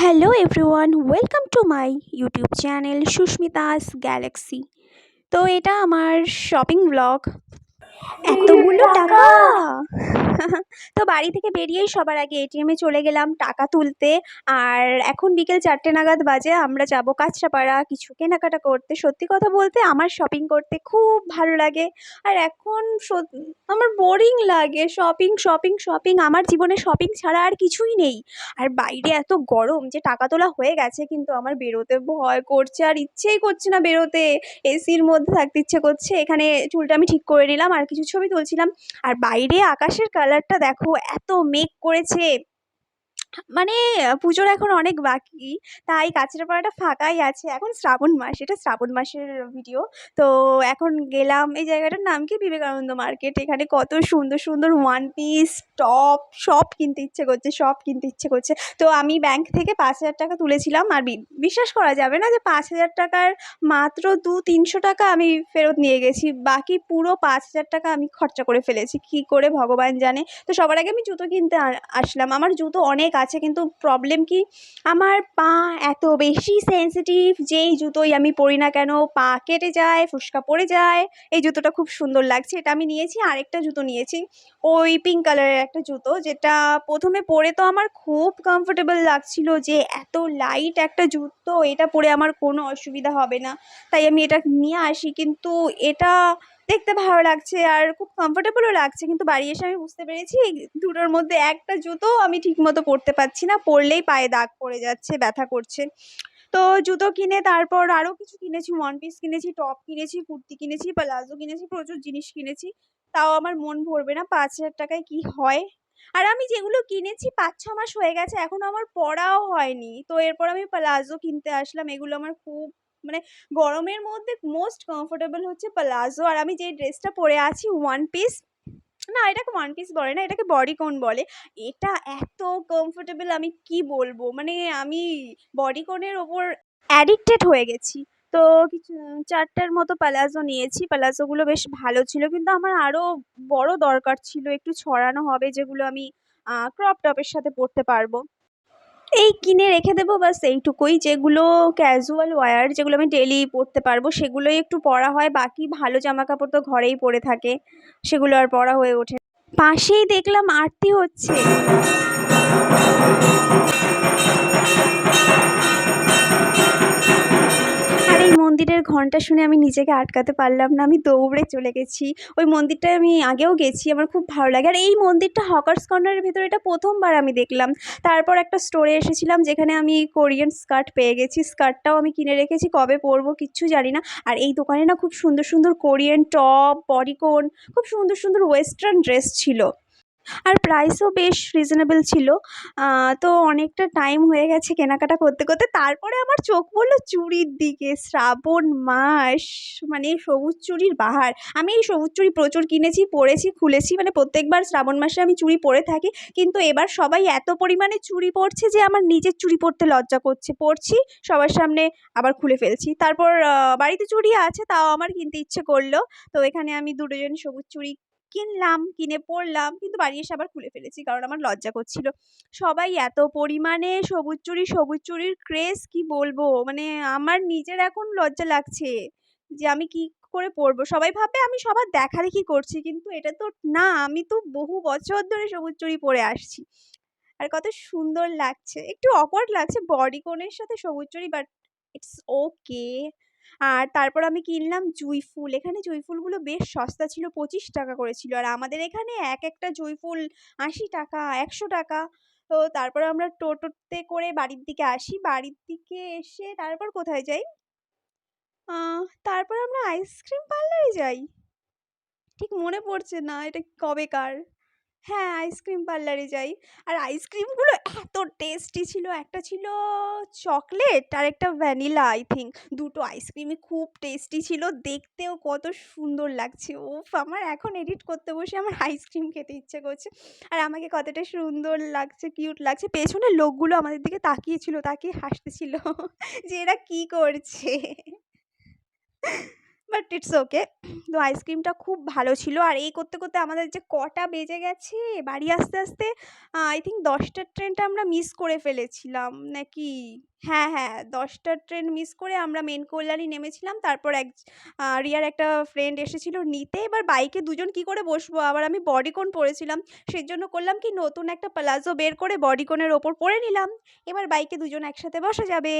Hello everyone welcome to my YouTube channel Susmita's Galaxy তো এটা আমার শপিং ব্লগ এতগুলো টাকা তো বাড়ি থেকে বেরিয়েই সবার আগে এটিএমে চলে গেলাম টাকা তুলতে। আর এখন বিকেল চারটে নাগাদ বাজে, আমরা যাব কাঁচরাপাড়া কিছু কেনাকাটা করতে। সত্যি কথা বলতে আমার শপিং করতে খুব ভালো লাগে। আর এখন আমার বোরিং লাগে শপিং শপিং শপিং আমার জীবনে শপিং ছাড়া আর কিছুই নেই। আর বাইরে এত গরম যে টাকা তোলা হয়ে গেছে, কিন্তু আমার বেরোতে ভয় করছে। আর ইচ্ছেই করছে না বেরোতে। এসির মধ্যে থাকতে ইচ্ছে করছে। এখানে চুলটা আমি ঠিক করে নিলাম, আর কিছু ছবি তুলছিলাম। আর বাইরে আকাশের কালারটা দেখো এত মেঘ করেছে। মানে পুজোর এখন অনেক বাকি, তাই কাছের কাঁচরাপাড়াটা ফাঁকাই আছে। এখন শ্রাবণ মাস, এটা শ্রাবণ মাসের ভিডিও তো এখন গেলাম এই জায়গাটার নাম কি? বিবেকানন্দ মার্কেট। এখানে কত সুন্দর সুন্দর ওয়ান পিস টপ সব কিনতে ইচ্ছে করছে সব কিনতে ইচ্ছে করছে। তো আমি ব্যাংক থেকে পাঁচ হাজার টাকা তুলেছিলাম। আর বিশ্বাস করা যাবে না যে পাঁচ হাজার টাকার মাত্র দু তিনশো টাকা আমি ফেরত নিয়ে গেছি। বাকি পুরো পাঁচ হাজার টাকা আমি খরচা করে ফেলেছি। কী করে ভগবান জানে? তো সবার আগে আমি জুতো কিনতে আসলাম। আমার জুতো অনেক আছে, কিন্তু প্রবলেম কি? আমার পা এত বেশি সেনসিটিভ যেই জুতোই আমি পরি না কেন, পা কেটে যায়, ফুসকা পড়ে যায়, এই জুতোটা খুব সুন্দর লাগছে, এটা আমি নিয়েছি, আরেকটা জুতো নিয়েছি, ওই পিঙ্ক কালারের একটা জুতো, যেটা প্রথমে পরে তো আমার খুব কমফোর্টেবল লাগছিল যে এত লাইট একটা জুতো, এটা পরে আমার কোনো অসুবিধা হবে না, তাই আমি এটা নিয়ে আসি, কিন্তু এটা দেখতে ভালো লাগছে আর খুব কমফোর্টেবলও লাগছে। কিন্তু বাড়ি এসে আমি বুঝতে পেরেছি দুটোর মধ্যে একটা জুতো আমি ঠিকমতো পরতে পারছি না। পরলেই পায়ে দাগ পড়ে যাচ্ছে, ব্যথা করছে। তো জুতো কিনে তারপর আরও কিছু কিনেছি ওয়ান পিস কিনেছি টপ কিনেছি, কুর্তি কিনেছি প্লাজো কিনেছি, প্রচুর জিনিস কিনেছি। তাও আমার মন ভরবে না, পাঁচ হাজার টাকায় কি হয়? আর আমি যেগুলো কিনেছি, পাঁচ, ছ মাস হয়ে গেছে এখনও আমার পরাও হয়নি। তো এরপর আমি প্লাজো কিনতে আসলাম, এগুলো আমার খুব মানে গরমের মধ্যে মোস্ট কমফোর্টেবল হচ্ছে প্লাজো আর আমি যে ড্রেসটা পরে আছি ওয়ান পিস না এটাকে ওয়ান পিস বলে না, এটাকে বডিকন বলে। এটা এত কমফোর্টেবল আমি কি বলব? মানে আমি বডিকনের ওপর অ্যাডিক্টেড হয়ে গেছি। তো কিছু, চারটার মতো প্যালাজো নিয়েছি। প্যালাজোগুলো বেশ ভালো ছিল, কিন্তু আমার আরও বড় দরকার ছিল, একটু ছড়ানো হবে, যেগুলো আমি ক্রপ টপের সাথে পরতে পারব। এই কিনে রেখে দেবো বাস এইটুকুই। যেগুলো ক্যাজুয়াল ওয়্যার যেগুলো আমি ডেলি পরতে পারব, সেগুলোই একটু পরা হয়। বাকি ভালো জামা কাপড় তো ঘরেই পরে থাকে, সেগুলো আর পরা হয়ে ওঠে পাশেই দেখলাম আরতি হচ্ছে। মন্দিরের ঘণ্টা শুনে আমি নিজেকে আটকাতে পারলাম না, আমি দৌড়ে চলে গেছি। ওই মন্দিরটায় আমি আগেও গেছি, আমার খুব ভালো লাগে। আর এই মন্দিরটা হকার্স কর্নারের ভেতরে এটা প্রথমবার আমি দেখলাম। তারপর একটা স্টোরে এসেছিলাম, যেখানে আমি কোরিয়ান স্কার্ট পেয়ে গেছি। স্কার্টটাও আমি কিনে রেখেছি, কবে পরবো কিচ্ছু জানি না। আর এই দোকানে না খুব সুন্দর সুন্দর কোরিয়ান টপ বডিকোন খুব সুন্দর সুন্দর ওয়েস্টার্ন ড্রেস ছিল। আর প্রাইসও বেশ রিজনেবল ছিল। তো অনেকটা টাইম হয়ে গেছে কেনাকাটা করতে করতে। তারপরে আমার চোখ পড়ল চুড়ির দিকে। শ্রাবণ মাস মানে সবুজ চুড়ির বাহার। আমি এই সবুজ চুড়ি প্রচুর কিনেছি পরেছি খুলেছি। মানে প্রত্যেকবার শ্রাবণ মাসে আমি চুড়ি পরে থাকি। কিন্তু এবার সবাই এত পরিমাণে চুড়ি পরছে যে আমার নিজের চুড়ি পরতে লজ্জা করছে। পরছি সবার সামনে আবার খুলে ফেলছি। তারপর বাড়িতে চুড়ি আছে, তাও আমার কিনতে ইচ্ছে করল। তো এখানে আমি দুটো জন সবুজ চুড়ি কিনলাম, কিনে পড়লাম কিন্তু বাড়ি এসে আবার খুলে ফেলেছি কারণ আমার লজ্জা করছিল। সবাই এত পরিমাণে সবুজ চুরি, সবুজ চুরির ক্রেজ কি বলব? মানে আমার নিজের এখন লজ্জা লাগছে যে আমি কি করে পরবো? সবাই ভাবে আমি সবার দেখা দেখি করছি, কিন্তু এটা তো না, আমি তো বহু বছর ধরে সবুজ চুরি পরে আসছি। আর কত সুন্দর লাগছে। একটু অকওয়ার্ড লাগছে বডি কোনের সাথে সবুজ চুরি বাট ইটস ওকে আর তারপর আমি কিনলাম জুঁই ফুল। এখানে জুঁই ফুলগুলো বেশ সস্তা ছিল, পঁচিশ টাকা করে ছিল। আর আমাদের এখানে এক একটা জুঁই ফুল আশি টাকা, একশো টাকা। তো তারপর আমরা টোটোতে করে বাড়ির দিকে আসি। বাড়ির দিকে এসে তারপর কোথায় যাই? তারপর আমরা আইসক্রিম পার্লারে যাই। ঠিক মনে পড়ছে না এটা কবেকার। হ্যাঁ আইসক্রিম পার্লারে যাই। আর আইসক্রিমগুলো এত টেস্টি ছিল। একটা ছিল চকলেট আর একটা ভ্যানিলা আই থিঙ্ক দুটো আইসক্রিমই খুব টেস্টি ছিল। দেখতেও কত সুন্দর লাগছে। উফ, আমার এখন এডিট করতে বসে আমার আইসক্রিম খেতে ইচ্ছে করছে। আর আমাকে কতটা সুন্দর লাগছে, কিউট লাগছে। পেছনের লোকগুলো আমাদের দিকে তাকিয়েছিল, তাকিয়ে হাসতেছিল যে এরা কী করছে? But it's okay. তো আইসক্রিমটা খুব ভালো ছিল। আর এই করতে করতে আমাদের যে কটা বেজে গেছে বাড়ি আসতে আসতে আই থিঙ্ক দশটার ট্রেনটা আমরা মিস করে ফেলেছিলাম। নাকি? হ্যাঁ হ্যাঁ দশটার ট্রেন মিস করে আমরা মেন কল্যাণী নেমেছিলাম। তারপর এক রিয়ার একটা ফ্রেন্ড এসেছিল নিতে। এবার বাইকে দুজন কি করে বসবো? আবার আমি বডিকন পরেছিলাম। সেই জন্য করলাম কি, নতুন একটা প্লাজো বের করে বডিকনের ওপর পরে নিলাম। এবার বাইকে দুজন একসাথে বসা যাবে।